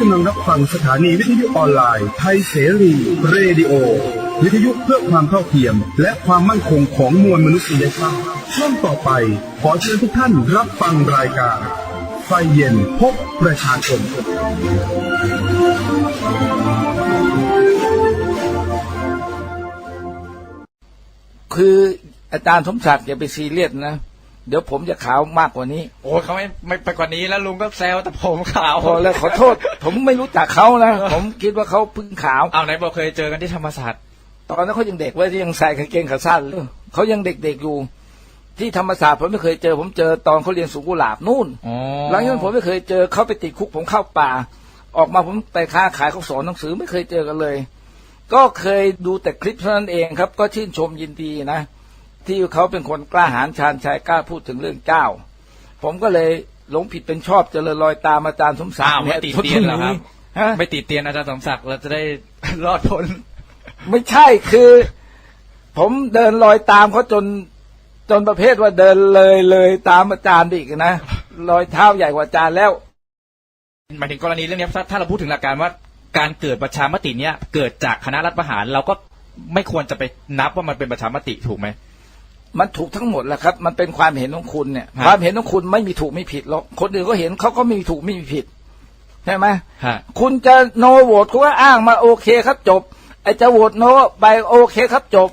กำลังรับฟังสถานีวิทยุออนไลน์ไทยเสรีเรดิโอ วิทยุเพื่อความเท่าเทียม และความมั่นคงของมวลมนุษยชาติช่วงต่อไป ขอเชิญทุกท่านรับฟังรายการ ไฟเย็นพบประชาชนคืออาจารย์สมศักดิ์อย่าไปซีเรียสนะ เดี๋ยวผมจะขาวมากกว่านี้ โอ้ยเขาไม่ไม่ไปกว่านี้แล้วลุงก็แซวแต่ผมขาวพอแล้วขอโทษ ผมไม่รู้จักเขานะผมคิดว่าเขาเพึ่งขาวเอาไหนบอกเคยเจอกันที่ธรรมศาสตร์ตอนนั้นเขายังเด็กไว้ที่ยังใส่กางเกงขาสั้นเลยเขายังเด็กๆอยู่ ที่ธรรมศาสตร์ผมไม่เคยเจอ ผมเจอตอนเขาเรียนสุกุหลาบนู่นอ๋อหลังจากนั้นผมไม่เคยเจอเขาไปติดคุกผมเข้าป่า ออกมาผมไปค้าขายเขาสอนหนังสือไม่เคยเจอกันเลย ก็เคยดูแต่คลิปเท่านั้นเองครับ ก็ชื่นชมยินดีนะ ที่เขาเป็นคนกล้าหาญชาญชัยกล้าพูดถึงเรื่องเจ้า ผมก็เลยหลงผิดเป็นชอบเจริญรอยตามอาจารย์สมศักอ้าวดิ์ไม่ติดเตียนเหรอครับ ฮะไม่ติดเตียนอาจารย์สมศักดิ์เราจะได้ รอดพ้นไม่ใช่คือ ผมเดินรอยตามเขาจนจนประเภทว่าเดินเลยเลยตามอาจารย์อีกนะรอยเท้าใหญ่กว่าอาจารย์แล้ว หมายถึงกรณีเรื่องนี้ถ้าถ้าเราพูดถึงหลักการว่า การเกิดประชามติเนี้ยเกิดจากคณะรัฐประหาร เราก็ไม่ควรจะไปนับว่ามันเป็นประชามติถูกไหม มันถูกทั้งหมดแหละครับ มันเป็นความเห็นของคุณเนี่ยฮะความเห็นของคุณไม่มีถูกไม่ผิดหรอกคนอื่นก็เห็นเขาก็ไม่มีถูกไม่มีผิดใช่ไหมฮะคุณจะโนโหวตคุณก็อ้างมาโอเคครับจบไอ้จะโหวตโนไปโอเคครับจบ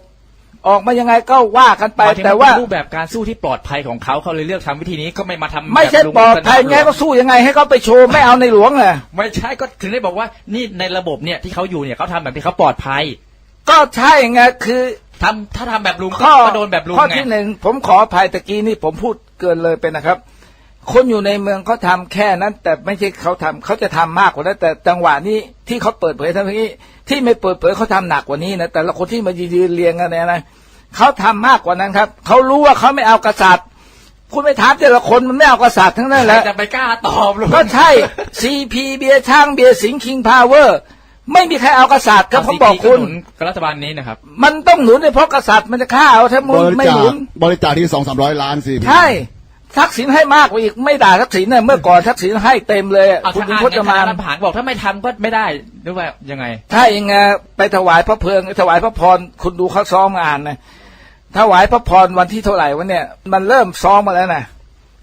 ออกมายังไงก็ว่ากันไปหมายถึงแต่มันว่าเป็นรูปแบบการสู้ที่ปลอดภัยของเขาเขาเลยเลือกทำวิธีนี้ก็ไม่มาทำไม่ใช่แบบลุงปลอดภัยสนับไงก็สู้ยังไงให้เขาไปโชว์ไม่เอาในหลวงเลยไม่ใช่ก็ถึงได้บอกว่านี่ในระบบเนี่ยที่เขาอยู่เนี่ยเขาทำแบบที่เขาปลอดภัย ก็ใช่ไงคือ ทำถ้าทำแบบลุงข้อก็โดนแบบลุงข้อไงที่หนึ่งผมขออภัยตะกี้นี่ผมพูดเกินเลยไปนะครับ คนอยู่ในเมืองเขาทำแค่นั้น แต่ไม่ใช่เขาทำเขาจะทำมากกว่านั้นแต่จังหวะนี้ที่เขาเปิดเผยทั้งนี้ ที่ไม่เปิดเผยเขาทำหนักกว่านี้นะแต่ละคนที่มายืนเรียงกันเนี่ยนะเขาทำมากกว่านั้นครับเขารู้ว่าเขาไม่เอากษัตริย์คุณไปถามแต่ละคนมันไม่เอากษัตริย์ทั้งนั้นแหละ จะไปกล้าตอบลุง ก็ใช่ CP เบียร์ช้างเบียร์สิงคิงพาวเวอร์ ไม่มีใครเอากษัตริย์ครับผมบอกคุณหนุนกับรัฐบาลนี้นะครับ มันต้องหนุนเนี่ยเพราะกษัตริย์มันจะฆ่าเอาถ้ามึบงริไม่จาหคนุน บริจาคที่สองสามร้อยล้านสิใช่ทักษิณให้มากกว่าอีกไม่ด่าทักษิณเนี่ยเมื่อก่อนทักษิณให้เต็มเลยอะเอาคุณถ้าพอ่านจในมานฐานะรัฐประหารบอกถ้าไม่ทำก็ไม่ได้หรือว่ายังไงถ้ายังไงไปถวายพระเพลิงถวายพระพรคุณดูเขาซ้อมงานนะถวายพระพรวันที่เท่าไหร่วะเนี่ย มันเริ่มซ้อมมาแล้วนะ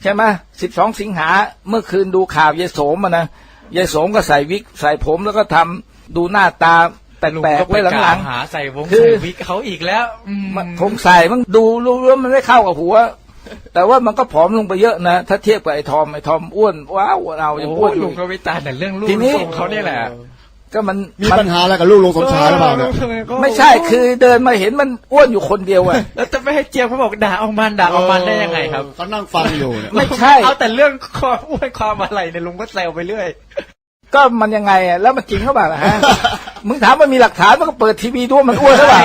ใช่ไหมสิบสองสิงหาเมื่อคืนดูข่าวยายโสมมานะยายโสมก็ใส่วิกใส่ผมแล้วก็ทำ ดูหน้าตาแปลุงลกก็ๆไปไว้กหล่าลัวงหาใส่วงคือใส่วิกเขาอีกแล้วอืมๆมันคงใส่มันดูรู้ว่ามันไม่เข้ากับหัว แต่ว่ามันก็ผอมลงไปเยอะนะ ถ้าเทียบกับไอ้ทอมไอ้ทอมอ้วนว้าวเรายังโอ้อ้วนอลุยู่งก็วิจารณ์แต่เรื่องลูกทีนี้ทรงเขาเนี่ยแหละก็มันมีมันปัญหาอะไรกับลูกลงสมชายหรือเปล่าเนี่ยไม่ใช่คือเดินมาเห็นมันอ้วนอยู่คนเดียวอะแล้วจะไม่ให้เจียมเขาบอกด่าเอามันด่าเอามันได้ยังไงครับเขานั่งฟังอยู่เนี่ยไม่ใช่เอาแต่เรื่องความอ้วนความอะไรเนี่ยลุงก็แซวไปเรื่อย ก็มันยังไงอะแล้วมันจริงเขาบอกล่ะฮะมึงถามมันมีหลักฐานมันก็เปิดทีวีดูว่ามันอ้วนเท่าไหร่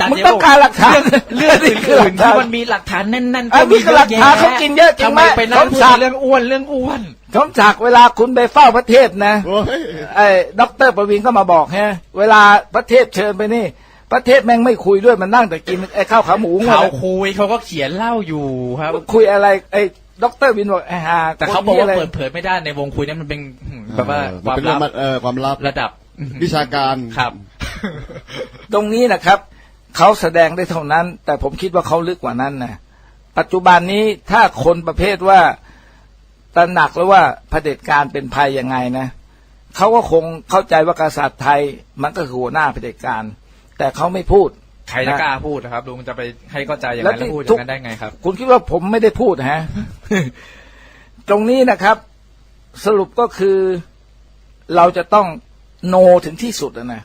จัดมึงเดี๋ยวต้องการหลักฐานเรื่องนี่คือหลัอื่กนๆฐาที่นมันมีหลักฐานแน่นๆอะนี่คือหลักฐานเขากินเยอะจริงไหมทำไปนั่งสพูมดศักดิ์เรื่องอ้วนเรื่องอ้วนสมศักดิ์เวลาคุณไปเฝ้าพระเทพนะโอ้ยไอ้ด็อกเตอร์ประวินก็มาบอกฮะเวลาพระเทพเชิญไปนี่พระเทพแม่งไม่คุยด้วยมันนั่งแต่กินไอ้ข้าวขาหมูไงเขาคุยเขาก็เขียนเล่าอยู่ครับ คุยอะไรไอ้ ด็อกเตอร์วินบอกไอ้ห่าแต่เขาบอกว่าคนนี้ะไรเปิดเผยไม่ได้ในวงคุยนั้นมันเป็นแบบว่าเออความเป็นเรื่ลัองบมันเออความลับระดับวิชาการครับ ตรงนี้นะครับเขาแสดงได้เท่านั้น แต่ผมคิดว่าเขาลึกกว่านั้นนะปัจจุบันนี้ถ้าคนประเภทว่าตระหนักแล้วว่าเผด็จการเป็นภัยยังไงนะเขาก็คงเข้าใจว่ากษัตริย์ไทยมันก็คือหัวหน้าเผด็จการ แต่เขาไม่พูด ใครจะกล้าพูดนะครับลุงจะไปให้เข้าใจอย่างแล้นั้วนที่แล้วพูดอทุย่ากงนั้นได้ไงครับ คุณคิดว่าผมไม่ได้พูดฮะ ตรงนี้นะครับ สรุปก็คือเราจะต้องโนถึงที่สุดอะนะ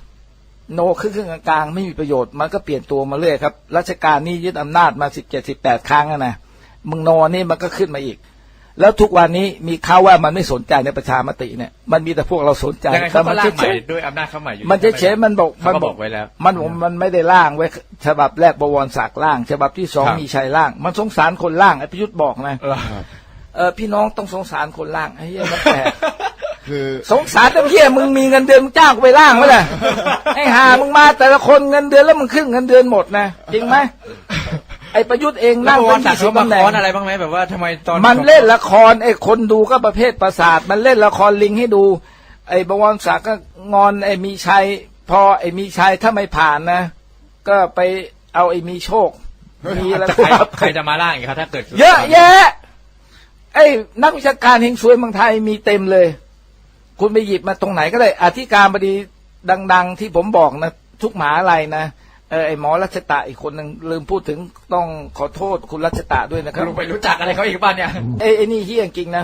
โนครึ่งครึ่งกลางๆไม่มีประโยชน์มันก็เปลี่ยนตัวมาเรื่อยครับรัชการนี้ยึดอำนาจมาสิบเจ็ดสิบแปดครั้งอะนะมึงโนนี่มันก็ขึ้นมาอีก แล้วทุกวันนี้มีข่าวว่ามันไม่สนใจในประชามติเนี่ย มันมีแต่พวกเราสนใจยังไงเขาก็มัล่างใหเฉม่ยด้วยอำนาจเข้าใหม่อยู่ๆมันเฉยๆมันบอกเขามันก็บอกไว้แล้ว มันบอกมันไม่ได้ล่างไว้ ฉบับแรกบวรศักดิ์ล่าง ฉบับที่สองครับมีชัยล่าง มันสงสารคนล่างไอ้ประยุทธ์บอกนะเออเออพี่น้องต้องสงสารคนล่างไอ้เหี้ยมันแปลกคือสงสารแต่เหี้ยมึงมีเงินเดือนมึงจ้างกูไปล่างไหมล่ะไอ้ห่ามึงมาแต่ละคนเงินเดือนแล้วมึงขึ้นเงินเดือนหมดนะจริงไหม ไอ้ประยุทธ์เองแล้นั่วงวัเป็นนตัดยี่สิบเขามาตำแหค้น่งอนอะไรบ้างไหมแบบว่าทำไมตอนมันเล่นละครไอ้คนดูก็ประเภทประสาท มันเล่นละครลิงให้ดู ไอ้บวรศักดิ์ก็งอนไอ้มีชัยพอไอ้มีชัยถ้าไม่ผ่านนะ ก็ไปเอาไอ้มีโชคมีอะไรจะใครใครจะมาล่างอีกครับถ้าเกิด เยอะแยะไอ้นักวิชาการเฮงซวยเมืองไทยมีเต็มเลย คุณไปหยิบมาตรงไหนก็ได้อธิการบดีดัง ๆ ที่ผมบอกนะ ทุกหมหาอะไรนะ เออไอ้หมอรัชตะอีกคนหนึ่งลืมพูดถึงต้องขอโทษคุณรัชตะด้วยนะครับลุงไปรู้จักอะไรเขาอีกบ้างเนี่ยไอ้ไอ้นี่เฮี้ยจริงนะ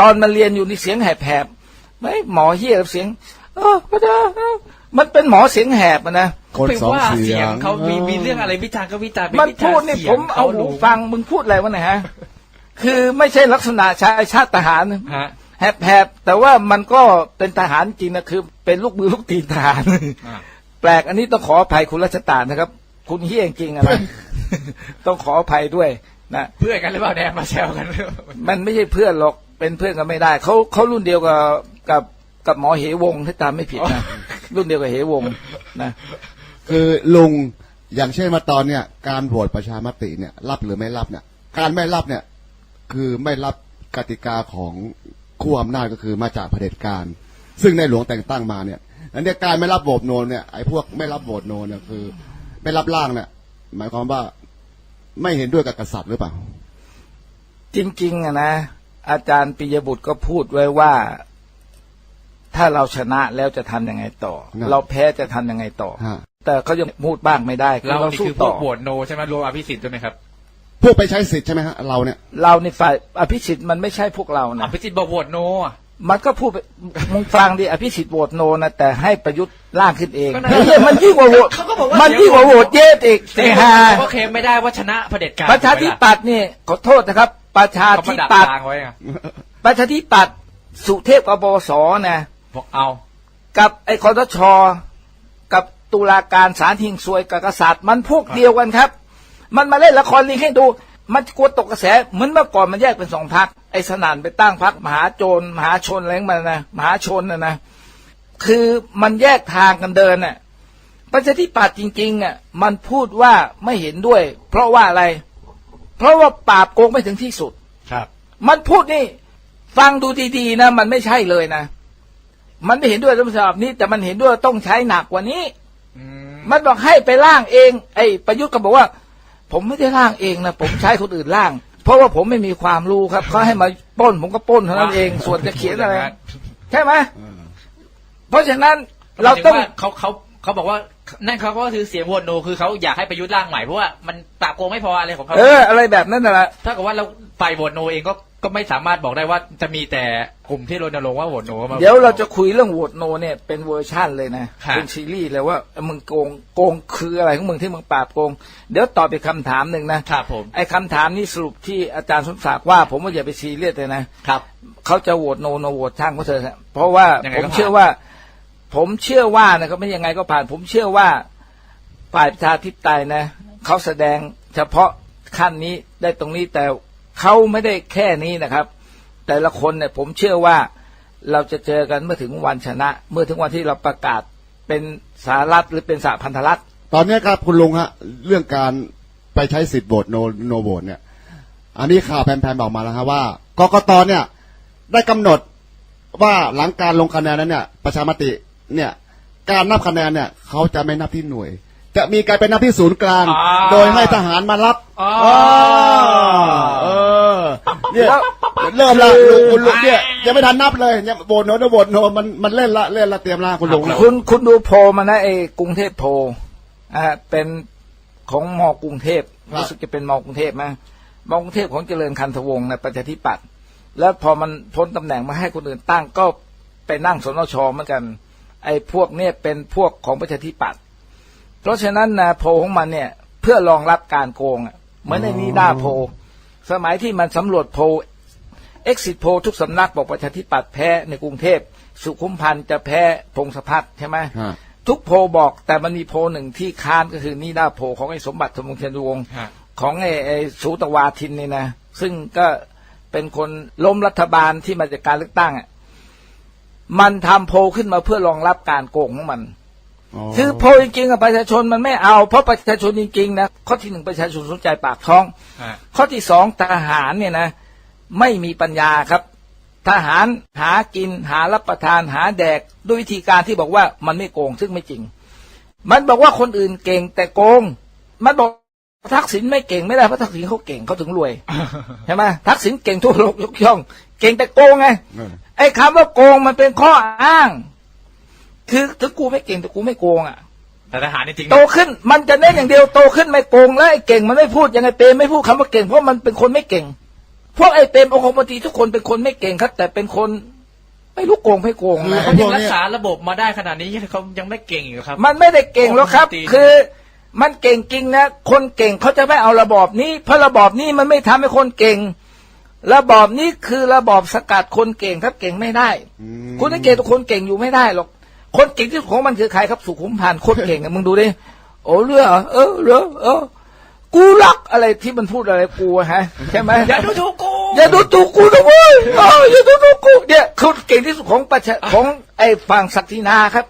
ตอนมันเรียนอยู่นี่เสียงแหบๆไม่หมอเฮี้ยเสียง เออพระเจ้ามันเป็นหมอเสียงแหบอะนะคนเป็นสองว่าเสีเสียยงงเขามีมีเรื่องอะไรวิจารณ์ก็วิจารณ์เป็มันวิจารพูดณ์นี่เสียผมเอาหูลุงฟังมึงพูดอะไรวะเนี่ยฮะ คือไม่ใช่ลักษณะชายชาติทหารฮะแหบๆแต่ว่ามันก็เป็นทหารจริงนะคือ เป็นลูกมือลูกตีนทหารอ่า แปลกอันนี้ต้องขออภัยคุณรัชตานะครับ คุณเฮี้ยจริงๆอะนะต้องขออภัยด้วยนะเพื่อนกันหรือเปล่าเนี่ยมาแซวกันมันไม่ใช่เพื่อนหรอกเป็นเพื่อนกันไม่ได้เขาเขารุ่นเดียวกับกับกับหมอเหวงถ้าจำไม่ผิดนะรุ่นเดียวกับเหวงนะคือลุงอย่างเช่นมาตอนเนี่ย การโหวตประชามติเนี่ย รับหรือไม่รับเนี่ย การไม่รับเนี่ย คือไม่รับกติกาของขั้วอำนาจก็คือมาจากเผด็จการ ซึ่งในหลวงแต่งตั้งมาเนี่ย อันเนี้ยการไม่รับโหวตโนเนี่ยไอ้พวกไม่รับโหวตโนเนี่ยคือ ไม่รับร่างเนี่ยหมายความว่าไม่เห็นด้วยกับกษัตริย์หรือเปล่า จริงๆอะนะ อาจารย์ปิยบุตรก็พูดไว้ว่า ถ้าเราชนะแล้วจะทำยังไงต่อครับเราแพ้จะทำยังไงต่อฮะแต่เขายังพูดบ้างไม่ได้คือเราเรานี่สู้คือพต่วอกโหวตโนใช่ไหมรวมอภิสิทธิ์ด้วยไหมครับพวกไปใช้สิทธิ์ใช่ไหมฮะเราเนี่ย เราในฝ่ายอภิสิทธิ์มันไม่ใช่พวกเราอนะภิสิทธิ์บอกโหวตโนอะ มันก็พูดไปมึงฟังดิอภิสิทธิ์โหวตโนนะแต่ให้ประยุทธ์ร่างขึ้นเองก็นั่นเฮ้ยมันยิ่งกว่าโหวตเขาก็บอกว่ามันยิ่งกว่าโหวตเยสอีกไอ้ห่าเขาก็เคลมไม่ได้ว่าชนะเผด็จการประชาธิปัตย์นี่ขอโทษนะครับ ประชาเขาปธิระดับปัตย์ทางไว้อะประชาธิปัตย์สุเทพกบสนะบอกเอา กับไอ้คอทชกับตุลาการศาลทิงซวยกับกษัตริย์ มันพวกเดียวกันครับ มันมาเล่นละครลิงให้ดู มันกลัวตกกระแสเหมือนเมื่อก่อนมันแยกเป็นสองพักไอ้สนานไปตั้งพักมหาโจรมหาชนอะไรของมันนะมหาชนนะนะคือมันแยกทางกันเดินน่ะประชาธิปัตย์จริงๆอะมันพูดว่าไม่เห็นด้วย เพราะว่าอะไร เพราะว่าปราบโกงไม่ถึงที่สุดครับ มันพูดนี่ ฟังดูดีๆนะมันไม่ใช่เลยนะมันไม่เห็นด้วยรัฐธรรมนูญฉบับนี้ แต่มันเห็นด้วยว่าต้องใช้หนักกว่านี้อืมมันบอกให้ไปร่างเอง ไอ้ประยุทธ์ก็บอกว่า ผมไม่ได้ร่างเองนะผมใช้คนอื่นร่าง เพราะว่าผมไม่มีความรู้ครับเขาให้มาปล้นผมก็ปล้นเท่านั้นเอง ส่วนจะเขียนอะไร ใช่ไหมเพราะฉะนั้นเราเราต้ต้อองงเขาเขาเขาบอกว่านั่นเขาก็คือเสียงโหวตโนคือเขาอยากให้ประยุทธ์ร่างใหม่เพราะว่ามันปราบโกงไม่พออะไรของเขาเอออะไรแบบนั้นน่ะละถ้าเกิดว่าเราฝ่ายโหวตโนเองก็ ก็ไม่สามารถบอกได้ว่าจะมีแต่กลุ่มที่รณรงค์ว่าโหวตโนมา เดี๋ยวเราจะคุยเรื่องโหวตโนเนี่ยเป็นเวอร์ชั่นเลยนะครับเป็นซีรีส์เลยว่ามึงโกงโกงคืออะไรของมึงที่มึงปราบโกง เดี๋ยวตอบอีกคำถามหนึ่งนะ ครับผมไอ้คำถามนี้สรุปที่อาจารย์สมศักดิ์ว่า ผมว่าอย่าไปซีเรียสเลยนะ ครับ เขาจะโหวตโนโนโหวตช่างเขาเถอะฮะเพราะว่ายงไงผก็มผ่าน เชื่อว่า ผมเชื่อว่านะครับไม่ยังไงก็ผ่าน ผมเชื่อว่าฝ่ายประชาธิปไตยนะเขาแสดงเฉพาะขั้นนี้ได้ตรงนี้แต่ เขาไม่ได้แค่นี้นะครับ แต่ละคนเนี่ยผมเชื่อว่าเราจะเจอกันเมื่อถึงวันชนะ เมื่อถึงวันที่เราประกาศเป็นสหรัฐหรือเป็นสหพันธรัฐตอนนี้ครับคุณลุงฮะเรื่องการไปใช้สิทธิ์โหวตโนโนโหวตเนี่ย อันนี้ข่าวแพมๆบอกมาแล้วครับว่ากกตเนี่ยได้กำหนดว่าหลังการลงคะแนนนั้นเนี่ย ประชามติเนี่ย การนับคะแนนเนี่ยเขาจะไม่นับที่หน่วย จะมีการไปนับที่ศูนย์กลาง อ่า โดยให้ทหารมารับอ๋อเออเนี่ยแล้วเริ่มละลุงคุณลุงเนี่ยยังไม่ทันนับเลยเนี่ยโหวตโนโหวตโนมันมันเล่นละเล่นละเตรียมละคุณลุงคุณคุณดูโพลมานะไอ้กรุงเทพโพลอ่าเป็นของมกรุงเทพรู้สึกจะเป็นมกรุงเทพนะมกรุงเทพของเจริญคันธวงศ์นะประชาธิปัตย์แล้วพอมันพ้นตำแหน่งมาให้คนอื่นตั้งก็ไปนั่งสนชเหมือนกัน ไอ้พวกเนี่ยเป็นพวกของประชาธิปัตย์ เพราะฉะนั้นนะโพลของมันเนี่ย เพื่อรองรับการโกงอะเหมือนในนี้ด้าโพลสมัยที่มันสำรวจโพล exit poll ทุกสำนักบอกประชาธิปัตย์แพ้ในกรุงเทพ สุขุมพันธ์จะแพ้พงศพัฒน์ใช่ไหมฮะทุกโพลบอกแต่มันมีโพลหนึ่งที่ค้านก็คือนี่ด้าโพลของไอ้สมบัติธมงเทียนวงศ์ฮะของไอ้ไอ้สูตวาทินนี่นะซึ่งก็เป็นคนล้มรัฐบาลที่มาจากการเลือกตั้งอะมันทำโพลขึ้นมาเพื่อรองรับการโกงของมัน คือโพลจริงๆกับประชาชนมันไม่เอา เพราะประชาชนจริงๆนะข้อที่หนึ่งประชาชนสนใจปากท้องฮะข้อที่สองทหารเนี่ยนะ ไม่มีปัญญาครับ ทหารหากินหารับประทานหาแดกด้วยวิธีการที่บอกว่ามันไม่โกงซึ่งไม่จริง มันบอกว่าคนอื่นเก่งแต่โกง มันบอกทักษิณไม่เก่งไม่ได้เพราะทักษิณเขาเก่งเขาถึงรวยใช่ไหมทักษิณเก่งทั่วโลกยกย่อง เก่งแต่โกงไงเออไอ้คำว่าโกงมันเป็นข้ออ้าง คือถึงกูไม่เก่งแต่กูไม่โกงอะ แต่ทหารจริงๆโตขึ้นมันจะเน้นอย่างเดียวโตขึ้นไม่โกงแล้วไอ้เก่งมันไม่พูดยังไงเปรมไม่พูดคำว่าเก่งเพราะมันเป็นคนไม่เก่ง พวกไอ้เปรมองคมนตรีทุกคนเป็นคนไม่เก่งครับ แต่เป็นคนไม่รู้โกงไม่โกงคือนะเขายังรักษาระบบมาได้ขนาดนี้เขายังไม่เก่งอยู่ครับ มันไม่ได้เก่งหรอกครับองคมนตรีคือมันเก่งจริงนะ คนเก่งเขาจะไม่เอาระบอบนี้ เพราะระบอบนี้มันไม่ทำให้คนเก่ง ระบอบนี้คือระบอบสกัดคนเก่งครับเก่งไม่ได้อืมคุณสังเกตว่าคนเก่งอยู่ไม่ได้หรอก คนเก่งที่สุดของมันคือใครครับสุขุมพันธ์คนเก่งอะมึงดูดิโอ้เรือเหรอเออเรือเออ กูรักอะไรที่มันพูดอะไรกูอะฮะ ใช่ไหมอย่าดูถูกกูอย่าดูถูกกูนะเว้ยเอออย่าดูถูกกูเนี่ยคนเก่งที่สุดของประชาของไอ้ฝั่งศักดินาครับ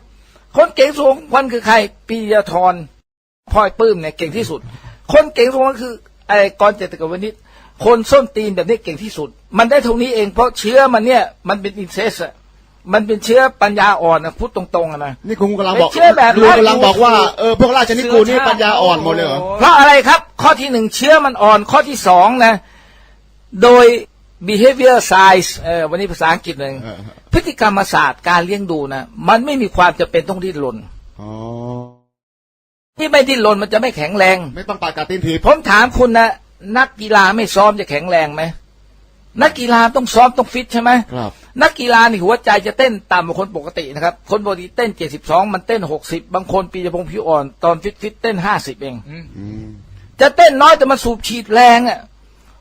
คนเก่งที่สุดของมันคือใครปียธรพลอยปื้มเนี่ยเก่งที่สุด คนเก่งที่สุดมันคือไอ้กรเจตกวนิชคนส้นตีนแบบนี้เก่งที่สุด มันได้เท่านี้เองเพราะเชื้อมันเนี่ยมันเป็นอินเซสอะ มันเป็นเชื้อปัญญาอ่อนนะพูดตรงๆอะนะ นี่คุณกำลังบอกไม่เชื่อแบบลุงกำลังบอกว่าเออพวกราชนิกูลนี่ปัญญาอ่อนหมดเลยเหรอเพราะอะไรครับ ข้อที่หนึ่งเชื้อมันอ่อนข้อที่สองนะ โดย behavior science เออวันนี้ภาษาอังกฤษหนึ่งเออพฤติกรรมศาสตร์การเลี้ยงดูนะ มันไม่มีความจะเป็นต้องดิ้นรนอ๋อที่ไม่ดิ้นรนมันจะไม่แข็งแรง ไม่ต้องปากกาตีนถีบผมถามคุณนะนักกีฬาไม่ซ้อมจะแข็งแรงไหม นักกีฬาต้องซ้อมต้องฟิตใช่ไหมครับ นักกีฬานี่หัวใจจะเต้นต่ำกว่าคนปกตินะครับ คนปกติเต้น72มันเต้น60บางคนปีจะพงษ์ผิวอ่อนตอนฟิตฟิตเต้น50เองอืมจะเต้นน้อยแต่มันสูบฉีดแรงอะ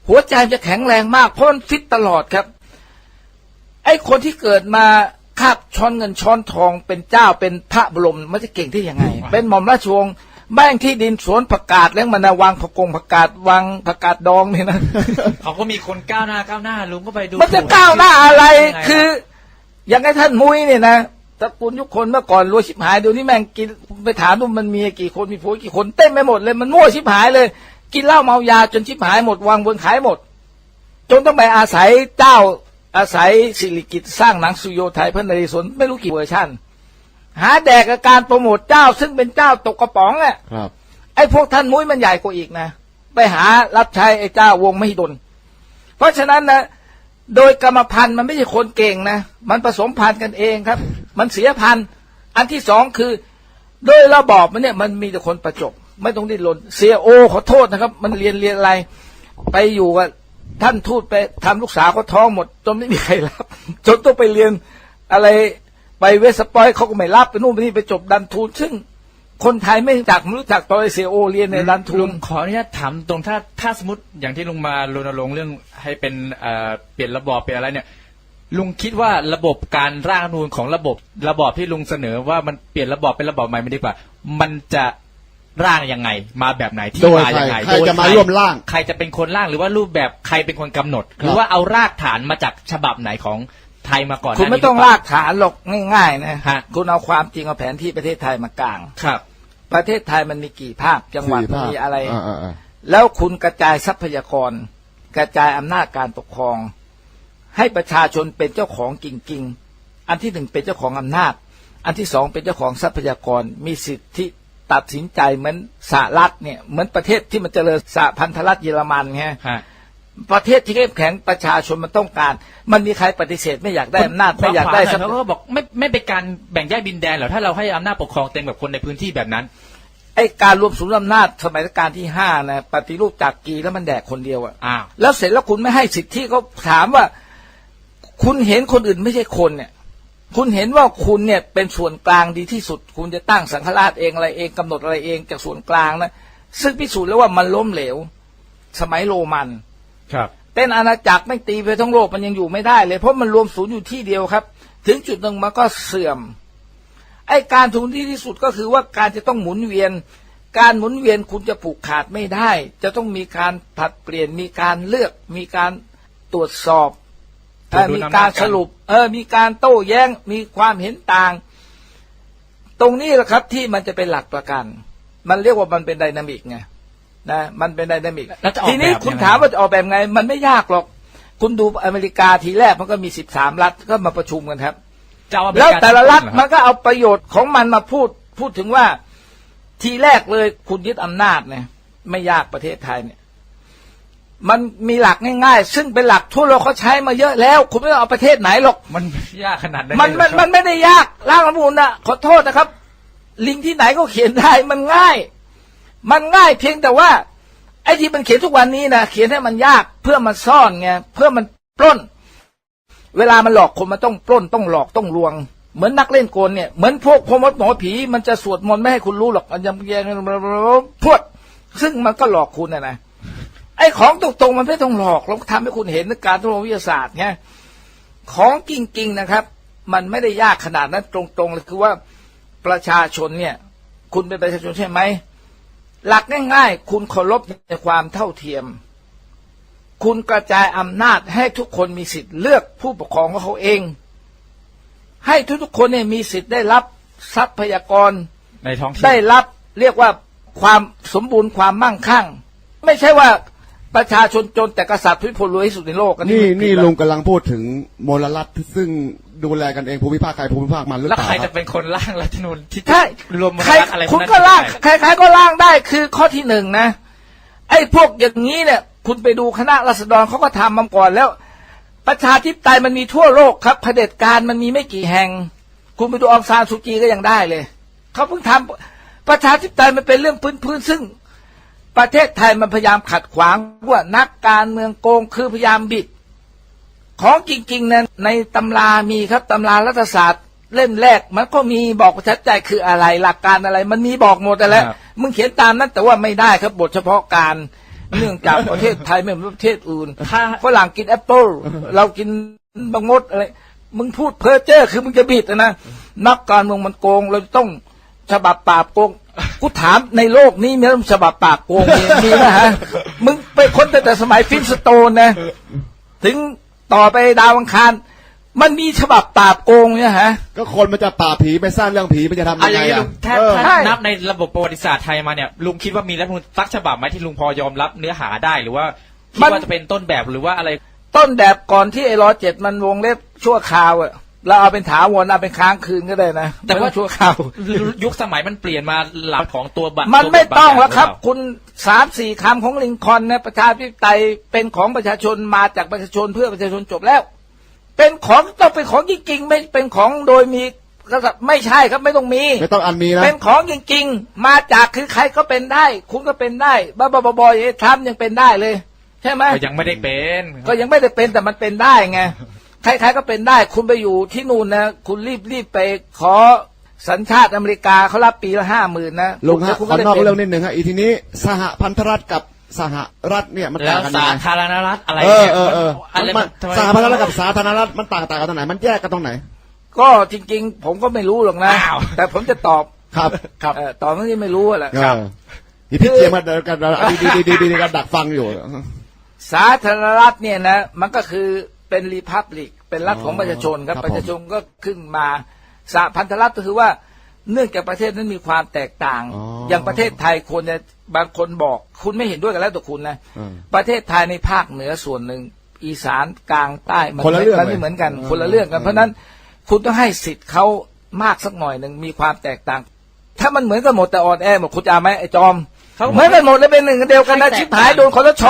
หัวใจมันจะแข็งแรงมากเพราะมันฟิตตลอดครับ ไอ้คนที่เกิดมาคาบช้อนเงินช้อนทองเป็นเจ้าเป็นพระบรมมันจะเก่งที่ยังไง เป็นหม่อมราชวงศ์ แบ่งที่ดินสวนผักกาดแล้วมันนะวางผักกงผักกาดวางผักกาดดองเนี่ยนะเขาก็มีคนก้าวหน้าก้าวหน้าลุงก็ไปดูมันจะถูก้าวหน้าอะไรยังไงล่ะคือ อย่างไอ้ท่านมุ้ยเนี่ยนะตระกูลยุคคนเมื่อก่อนรวยชิบหายเดี๋ยวนี้แม่งกินไปถามดูมันมีกี่คนมีผัวกี่คนเต้นไม่หมดเลยมันมั่วชิบหายเลย กินเหล้าเมายาจนชิบหายหมดวางบนขายหมด จนต้องไปอาศัยเจ้าอาศัยสิริกิตสร้างหนังสุโยไทยพระนเรศวรไม่รู้กี่เวอร์ชัน หาแดกกับการโปรโมทเจ้า ซึ่งเป็นเจ้าตกกระป๋องอะครับ ไอ้พวกท่านมุ้ยมันใหญ่กว่าอีกนะ ไปหารับใช้ไอ้เจ้าวงไม่ดลเพราะฉะนั้นนะโดยกรรมพันธุ์มันไม่ใช่คนเก่งนะ มันผสมพันธุ์กันเองครับ มันเสียพันธุ์ อันที่สองคือโดยระบอบมันเนี่ยมันมีแต่คนประจบ ไม่ต้องดิ้นรนเสียโอขอโทษนะครับ มันเรียนเรียนอะไร ไปอยู่กับท่านทูตไปทำลูกสาวเขาท้องหมด จนไม่มีใครรับ จนต้องไปเรียนอะไร ไปเวสต์ปอยเขาก็ไม่รับไปนู่นไปนี่ไปจบดันทูนซึ่งคนไทยไม่รู้จักไม่รู้จักตอนไอเสียโอเรียนในดันทูลุนงขออนุญาตถามตรงถ้าถ้าสมมติอย่างที่ลุงมารณรงค์เรื่องให้เป็นเอ่อเปลี่ยนระบอบเป็นอะไรเนี่ยลุงคิดว่าระบบการร่างรัฐธรรมนูญของระบบระบอบที่ลุงเสนอว่ามันเปลี่ยนระบอบเป็นระบอบใหม่ไม่ดีกว่า มันจะร่างยังไง มาแบบไหนที่โดยมายังไงใครใครโดยจะมาร่วมร่าง ใครจะเป็นคนร่างหรือว่ารูปแบบใครเป็นคนกำหนดครับหรือว่าเอารากฐานมาจากฉบับไหนของ ไทยมาก่อนหคุณน้าไม่นี้ต้องหรืเปลากฐานหรอกง่ายๆนะฮะ คุณเอาความจริงเอาแผนที่ประเทศไทยมากลาง ครับ ประเทศไทยมันมีกี่ภาคจังหวัดสี่ภาคมีอะไรอ่าอ่าอ่า แล้วคุณกระจายทรัพยากร กระจายอำนาจการปกครอง ให้ประชาชนเป็นเจ้าของจริงๆ อันที่หนึ่งเป็นเจ้าของอำนาจ อันที่สองเป็นเจ้าของทรัพยากร มีสิทธิตัดสินใจเหมือนสหรัฐเนี่ยเหมือนประเทศที่มันเจริญสหพันธรัฐเยอรมันไงฮะ ประเทศที่เข้มแข็งประชาชนมันต้องการ มันมีใครปฏิเสธไม่อยากได้อำนาจไม่อยากได้ทรัพเขายากรก็บอกไม่ไม่เป็นการแบ่งแยกดินแดนเหรอถ้าเราให้อำนาจปกครองเต็มกับคนในพื้นที่แบบนั้นไอ้การรวมศูนย์อำนาจสมัยรัชกาลที่ห้านะปฏิรูปจากกีแล้วมันแดกคนเดียวอะอ้าวแล้วเสร็จแล้วคุณไม่ให้สิทธิเขาถามว่า คุณเห็นคนอื่นไม่ใช่คนเนี่ย คุณเห็นว่าคุณเนี่ยเป็นส่วนกลางดีที่สุด คุณจะตั้งสังฆราชเองอะไรเองกำหนดอะไรเองจากส่วนกลางนะซึ่งพิสูจน์แล้วว่ามันล้มเหลว สมัยโรมัน ครับเต้นอาณาจักรไม่งตีไปทั้งโลกมันยังอยู่ไม่ได้เลย เพราะมันรวมศูนย์อยู่ที่เดียวครับ ถึงจุดหนึ่งมันก็เสื่อม ไอ้การทุนที่ที่สุดก็คือว่าการจะต้องหมุนเวียน การหมุนเวียนคุณจะผูกขาดไม่ได้ จะต้องมีการผลัดเปลี่ยนมีการเลือก มีการตรวจสอบเอ่อตรวจดูมีอำนาจการกันสรุป เออ มีการโต้แย้ง มีความเห็นต่าง ตรงนี้แหละครับที่มันจะเป็นหลักประกัน มันเรียกว่ามันเป็นไดนามิกไง นะมันเป็นไดนามิกแล้วจะออกทีนี้แบบคุณยังไง ถามว่าจะออกแบบไง มันไม่ยากหรอก คุณดูอเมริกาทีแรกมันก็มีสิบสามรัฐก็มาประชุมกันครับเจ้าอเมริแล้วกาแต่ละรัฐเหอคมันก็เอาประโยชน์ของมันมาพูดพูดถึงว่าทีแรกเลยคุณยึดอำนาจเนี่ยไม่ยากประเทศไทยเนี่ย มันมีหลักง่าย ๆ ซึ่งเป็นหลักทั่วโลกเขาใช้มาเยอะแล้ว คุณไม่ต้องเอาประเทศไหนหรอก มันยากขนาดนั้นมันเลยเหรมัอนครับ มันไม่ได้ยากร่างรัฐธรรมนูญนะขอโทษนะครับ ลิงก์ที่ไหนก็เขียนได้มันง่าย มันง่ายเพียงแต่ว่า ไอ้ที่มันเขียนทุกวันนี้นะเขียนให้มันยากเพื่อมันซ่อนไงเพื่อมันปล้น เวลามันหลอกคนมันต้องปล้นต้องหลอกต้องลวง เหมือนนักเล่นโกลเนี่ยเหมือนพวกพมดหมอผี มันจะสวดมนต์ไม่ให้คุณรู้หรอกมันยังยังพวด ซึ่งมันก็หลอกคุณนะนะไอ้ของตรงๆมันไม่ต้องหลอกเราทำให้คุณเห็นในการทดลองวิทยาศาสตร์ไงของจริงๆนะครับ มันไม่ได้ยากขนาดนั้นตรงๆเลยคือว่าประชาชนเนี่ย คุณเป็นประชาชนใช่ไหม หลักง่ายๆ คุณเคารพในความเท่าเทียม คุณกระจายอำนาจให้ทุกคนมีสิทธิ์เลือกผู้ปกครองของเขาเอง ให้ทุกๆคนเนี่ยมีสิทธิ์ได้รับทรัพยากรในท้องถิ่นได้รับเรียกว่าความสมบูรณ์ความมั่งคั่ง ไม่ใช่ว่า ประชาชนจนแต่กษัตริย์ทุกคนรวยที่สุดในโลกอันี่มัผิดนี่แล้วลุงกำลังพูดถึงมลรัฐซึ่งดูแลกันเองภูมิภาคใครภูมิภาคมันหรือแล้วเปล่าใครคจะรับเป็นคนร่างรัฐธรรมนูญที่ใช่รวมมใครรัฐอะไรพวคุณนั้นก็ล่างได้ใครๆก็ล่างได้คือข้อที่หนึ่งนะ ไอ้พวกอย่างนี้เนี่ย คุณไปดูคณะรัษฎรเขาก็ทำมาก่อนแล้ว ประชาธิปไตยมันมีทั่วโลกครับเผด็จการมันมีไม่กี่แห่ง คุณไปดูองซานสุจีก็ยังได้เลยเขาเพิ่งทำประชาธิปไตยมันเป็นเรื่องพื้นๆซึ่ง ประเทศไทยมันพยายามขัดขวางว่านักการเมืองโกงคือพยายามบิด ของจริงๆนั้นในตำรามีครับตำรารัฐศาสตร์ เล่มแรกมันก็มีบอกประชัดใจคืออะไรหลักการอะไร มันมีบอกหมดแต่แล้วครับมึงเขียนตามนั้นแต่ว่าไม่ได้ครับบทเฉพาะการเนื่องจากประเทศไทยไม่เหมือนประเทศอื่นถ้าฝรั่งกินแอปเปิลเรากินบางมดอะไรมึงพูดเพ้อเจ้อคือมึงจะบิดอะนะนักการเมืองมันโกงเราต้องฉบับปราบโกง กูถามในโลกนี้มีฉบับปราบโกงมีมีนะฮะ มึงไปค้นตั้งแต่สมัยฟินสโตนนะ ถึงต่อไปดาวอังคาร มันมีฉบับปราบโกงเนี่ยฮะ ก็คนมันจะป่าบผีไปสร้างเรื่องผีมันจะทำอะยังไรไงลุอะงถ้าเออถ้าใช่นับในระบบประวัติศาสตร์ไทยมาเนี่ยลุงคิดว่ามีรัฐธรรมนูญสักฉบับไหมที่ลุงพอยอมรับเนื้อหาได้หรือว่าคิดมัน ว่าจะเป็นต้นแบบหรือว่าอะไร ต้นแบบก่อนที่ไอ้ร้อยเจ็ดมันวงเล็บชั่วคราวอะ เราเอาเป็นถาวรเอาเป็นค้างคืนก็ได้นะแต่ว่าไม่องชั่วคราวยุคสมัยมันเปลี่ยนมาหลักของตัวบัตรมันไม่ตัวต้องบบาแล้วครับหอเปาคุณสามสี่คำของลิงคอล์นนะประชาธิปไตยเป็นของประชาชนมาจากประชาชนเพื่อประชาชนจบแล้ว เป็นของต้องเป็นของจริงๆไม่เป็นของโดยมีกษัตริย์ไม่ใช่ครับไม่ต้องมีไม่ต้องอันมีนะเป็นของจริงๆ มาจากคือใครก็เป็นได้ คุณก็เป็นได้บ้าๆบอยๆทำยังเป็นได้เลย ใช่ไหมก็ยังไม่ได้เป็น ก็ยังไม่ได้เป็นแต่มันเป็นได้ไง ใครๆก็เป็นได้ คุณไปอยู่ที่นู่นนะ คุณรีบรีบไปขอสัญชาติอเมริกาเขารับปีละห้าหมื่นนะลุงฮะแล้วคุณขอได้นอกป็เรื่องนิดหนึ่งฮะอีทีนี้สหพันธรัฐกับสหรัฐเนี่ยมันแล้ต่างวกันยัสางไงธารณรัฐอะไรเออเนี่ยเออเอออะไรมัมันนทำไมสหพันธรัฐกับสาธารณรัฐมันต่างต่างกันตรงไหน มันแยกกันตรงไหน ก็จริง ๆ ผมก็ไม่รู้หรอกนะอ้าวแต่ผมจะตอบครับครับเออตอบเรื่องที่ไม่รู้อะแหละเอออีพี่เจียมมาเดินกันดีดีดีดีดีกันดักฟังอยู่ สาธารณรัฐเนี่ยนะ มันก็คือเป็นรีพับลิก เป็นรัฐของประชาชนครับครับประชาชนก็ขึ้นมาสหพันธรัฐก็คือว่า เนื่องจากประเทศนั้นมีความแตกต่างอ๋อออย่างประเทศไทยคนเนี่ยบางคนบอก คุณไม่เห็นด้วยกันแล้วแต่คุณนะอืมประเทศไทยในภาคเหนือส่วนหนึ่งอีสานกลางใต้มัคนละเรื่องมันเลยไม่เหมือนกันอืมคนละเรื่องกันอืมเพราะฉะนั้นคุณต้องให้สิทธิ์เขามากสักหน่อยหนึ่งมีความแตกต่าง ถ้ามันเหมือนกันหมดแต่อ่อนแอหมดคุณจะเอาไหมไอ้จอมเขาเหมือนกันหมดเลยเป็นหนึ่งอันเดียวกันนะให้แตกชิบหายโดนคอสช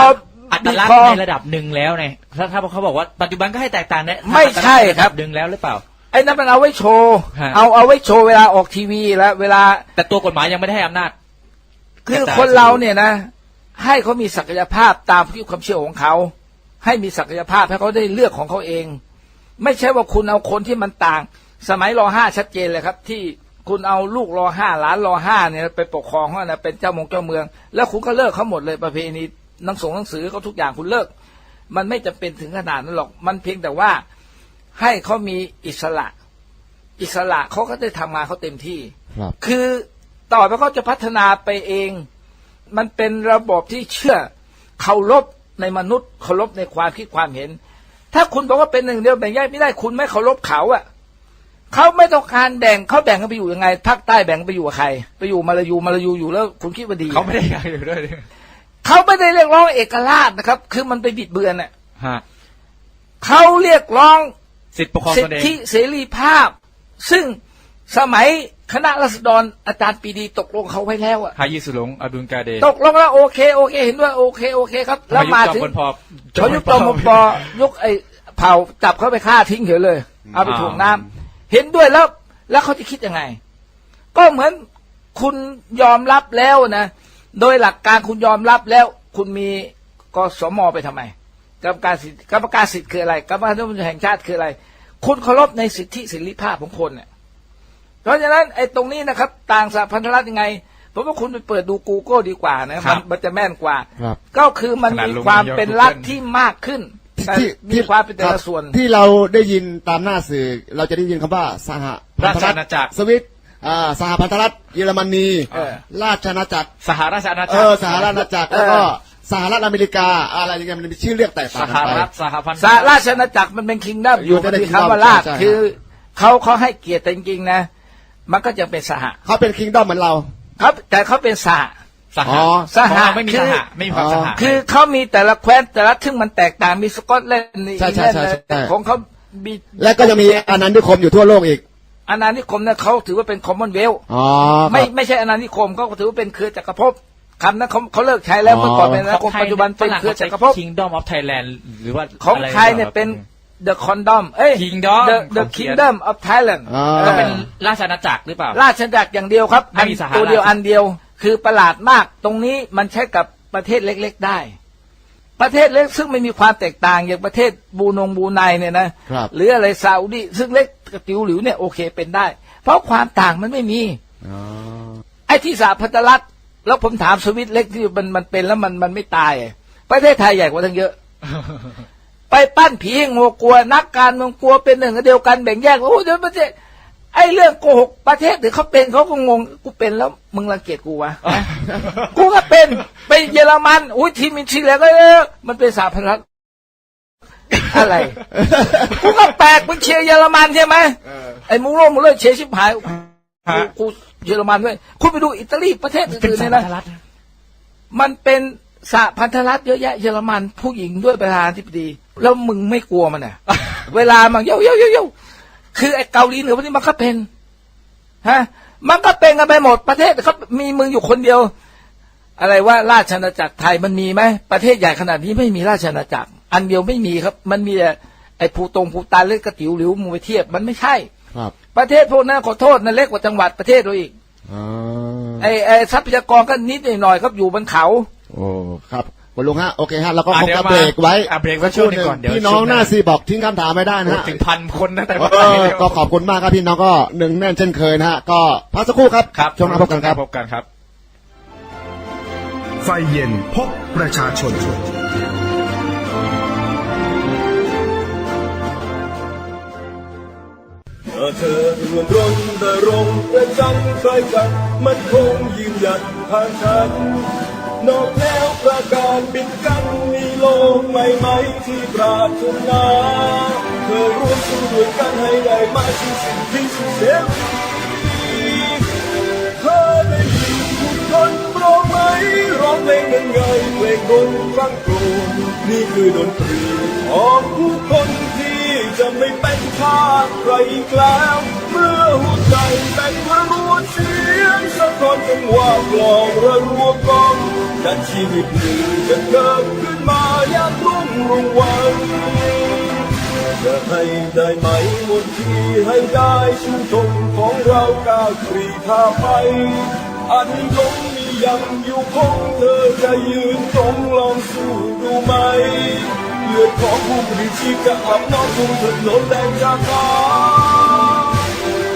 อัตลักษบีบคอณ์ในระดับหนึ่งแล้วเนี่ยถ้าถ้าเขาบอกว่าปัจจุบันก็ให้แตกต่างเนี่ยไม่ใช่ครับหนึ่งแล้วหรือเปล่าไอ้นั่นมันเอาไว้โชว์ฮะเอาเอาไว้โชว์เวลาออกทีวีแล้วเวลา แต่ตัวกฎหมายยังไม่ได้ให้อำนาจ คือแต่คนเราเนี่ยนะ ให้เขามีศักยภาพตามที่ความเชื่อของเขา ให้มีศักยภาพให้เขาได้เลือกของเขาเอง ไม่ใช่ว่าคุณเอาคนที่มันต่าง สมัยรอห้าชัดเจนเลยครับ ที่คุณเอาลูกรอห้าหลานรอห้าเนี่ยไปปกครองเขานะเป็นเจ้ามงเจ้าเมือง แล้วคุณก็เลิกเขาหมดเลยประเพณี หนังสงหนังสือเขาทุกอย่างคุณเลิก มันไม่จำเป็นถึงขนาดนั้นหรอก มันเพียงแต่ว่าให้เขามีอิสระ อิสระเขาก็ได้ทำงานเขาเต็มที่ครับคือต่อไปเขาจะพัฒนาไปเอง มันเป็นระบบที่เชื่อเคารพในมนุษย์เคารพในความคิดความเห็น ถ้าคุณบอกว่าเป็นหนึ่งเดียวแบ่งแยกไม่ได้คุณไม่เคารพเขาอะเขาไม่ต้องการแบ่งเขาแบ่งกันไปอยู่ยังไงภาคใต้แบ่งไปอยู่กับใคร ไปอยู่มาลายูมาลายูอยู่แล้ว คุณคิดว่าดีเขาไม่ได้อยากอยู่ด้วย เขาไม่ได้เรียกร้องเอกราชนะครับ คือมันไปบิดเบือนอะฮะเขาเรียกร้องสิทธิปกครองสิตทนเองธิเสรีภาพ ซึ่งสมัยคณะรัษฎรอาจารย์ปรีดีตกลงเขาไว้แล้วอะฮายิสุหลงอับดุลกาเดตกลงแล้วโอเคโอเค เห็นว่าโอเคโอเคครับ แล้วมาถึงพอเขายุบจอมปอยุคไอ้เผาจับเขาไปฆ่าทิ้งเฉยเลย เอาไปถ่วงน้ำเห็นด้วยแล้ว แล้วเขาจะคิดยังไง ก็เหมือนคุณยอมรับแล้วนะ โดยหลักการคุณยอมรับแล้วคุณมีกสมไปทำไม กรรมการสิทธิกรรมการสิทธิ์คืออะไร กรรมการสิทธิแห่งชาติคืออะไร คุณเคารพในสิทธิเสรีภาพของคนเนี่ยเพราะฉะนั้นไอ้ตรงนี้นะครับ ต่างสหพันธรัฐยังไงผมว่าคุณไปเปิดดู Google ดีกว่านะมันมันจะแม่นกว่าครับก็คือมันมีความเป็นรัฐที่มากขึ้นแต่มีความเป็นแต่ละส่วนครับที่เราได้ยินตามหน้าสื่อ เราจะได้ยินคำว่าสหราชอาณาจักรสวิต อ่าสหพันธรัฐเยอรมนี เออ ราชอาณาจักร สหราชอาณาเอจักอรสหรัฐอาณาจักรแล้วก็สหรัฐอเมริกาอะไรอย่างเงี้ยมันมีชื่อเรียกแตกสต่างหกันไป รัฐสหพันธ์สหราชอาณาจักรมันเป็นคิงดัมออยู่ยู่ในมันมี kingdom คำว่าราชใช่ใช่ คือเขาเขาให้เกียรติแต่จริงๆนะ มันก็จะเป็นสหเขาเป็นคิงดอมเหมือนเรา ครับแต่เขาเป็นสห สหอ๋อ สหของเราไม่มีคือ สหไม่มีความสหคือเขามีแต่ละแคว้นแต่ละทึ่งมันแตกต่างมีสกอตแลนด์มีใช่ใช่อิงแลนด์ใช่ใช่ ของเขามี และก็จะมีอาณานิคมอยู่ทั่วโลกอีก อาณานิคมเนี่ยเขาถือว่าเป็นคอมมอนเวลอ๋อไม่ไม่ใช่อาณานิคมเขาก็ถือว่าเป็นเครือจักรภพคำนั้นเขาเขาเลิกใช้แล้วเมื่อก่อนเป็นอาณานิคมปัจจุบันเป็นเครือจักรภพคิงดอมออฟไทยแลนด์หรือว่าของะรไทยเนี่ยเป็น the condom เอ้ย Kingdom the the ของเขียน kingdom of Thailand อ่าก็เป็นราชอาณาจักรหรือเปล่า ราชอาณาจักรอย่างเดียวครับไม่มีสหราชตัวเดียวอันเดียว คือประหลาดมากตรงนี้มันใช้กับประเทศเล็ก ๆได้ประเทศเล็กซึ่งไม่มีความแตกต่างอย่างประเทศบูนงบูไนเนี่ยนะครับหรืออะไรซาอุดีซึ่งเล็กกระติวหลิวเนี่ยโอเคเป็นได้ เพราะความต่างมันไม่มีอ๋อไอ้ที่สาพันธรัฐแล้วผมถามสวิตเล็กที่มันมันเป็นแล้วมันมันไม่ตายอะประเทศไทยใหญ่กว่าทั้งเยอะ ไปปั้นผีให้งกลัว นักการเมืองกลัวเป็นหนึ่งอันเดียวกันแบ่งแยกโอ้เดี๋ยวประเทศไอ้เรื่องโกหกประเทศหรือเขาเป็นเขาก็งงกูเป็นแล้วมึงรังเกียจกูวะกูก็เป็นไปเยอรมันอุ้ยทีมมินชีแล้วก็เออมันเป็นสาพันธรัฐ อะไรกูก็แปลกมึงเชียร์เยอรมันใช่ไหมไอ้มุงโลมุงเลยเชียร์ชิบหายกูกูเยอรมันด้วยคุณไปดูอิตาลีประเทศเป็นอื่นๆสเนี่ยหนะรัฐมันเป็นสหพันธรัฐเยอะแยะเยอรมันผู้หญิงด้วยประธานาธิบดี แล้วมึงไม่กลัวมันอะ เวลามันเย้าเย้าเย้าเย้าคือไอ้เกาหลีเหนือพวกนี้มันก็เป็นฮะมันก็เป็นกันไปหมดประเทศเขามีมึงอยู่คนเดียว อะไรว่าราชอาณาจักรไทยมันมีไหมประเทศใหญ่ขนาดนี้ไม่มีราชอาณาจักร อันเดียวไม่มีครับ มันมีแต่ไอ้ภูตงภูตานเล็กกระติ๋วหลิวมูไปเทียบมันไม่ใช่ ครับประเทศพวกนั้นขอโทษนั่นเล็กกว่าจังหวัดประเทศเราอีกอ๋อไอ้ไอ้ทรัพยากรก็นิดหน่อยๆครับอยู่บนเขา โอ้ครับคุณลุงฮะโอเคฮะเราก็อะคงเดี๋ยวจะมาเบรกไว้อะเบรกไว้ช่วงนี้ก่อนเดี๋ยวพี่น้องช่วงหหน้าน้าซีบอกทิ้งคำถามไม่ได้นะพูดฮะ ถึงพันคนตั้งแต่เอเมื่อไหร่อแล้วก็ขอบคุณมากครับพี่น้องก็หนึ่งแน่นเช่นเคยนะฮะ ก็พักสักครู่ครับครับช่วงหน้าพบกันครับ พบกันครับ ไฟเย็นพบประชาชน อเธอรวนรนแต่รงประจันใครกัน มันคงยืนหยัดทางฉัน นอกแนวประกาศปิดกันมีโลกใหม่ไหมที่ปรารถนา เธอร่วมสู้ด้วยกันให้ได้มาซึ่งสิ่งที่สุดเสรีเธอได้ยินทุกคนโปรไหมร้องเพลงยังไงเพลงบนฟังโปรดนี่คือดนตรีของผู้คนที่จะไม่ เป็นทาใครอีกแล้วเมื่อหัวใจเป็นพระรัวเสียงสะท้อนจังหวะกลองระรัวกองดันชีวิตหนึ่งจะเกิดขึ้นมาอย่างรุ่งรุ่งวันจะให้ได้ไหมหมดที่ให้ได้ชื่นชมของเราก้าวกรีท่าไปอันยงมียังอยู่คงเธอจะยืนตรงลองสู้ดูไหม ลือดของผู้ผลิตชีพจะอาบน้องทุ่งถนนแดงจากฟ้า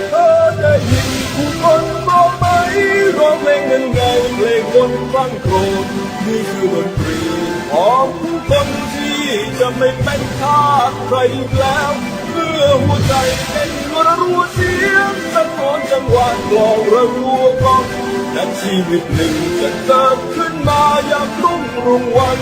เธอได้ยินผู้คนบอกไหมร้องเพลงนั้นไงเพลงบนฟังโครนนี่คือดนตรีของผู้คนที่จะไม่เป็นทาสใครอีกแล้วเมื่อหัวใจเป็นกระรัวเสียงสะท้อนจังหวะกลองระรัวกลองนั้นชีวิตหนึ่งจะเกิดขึ้นมาอย่างรุ่งรุ่งวัน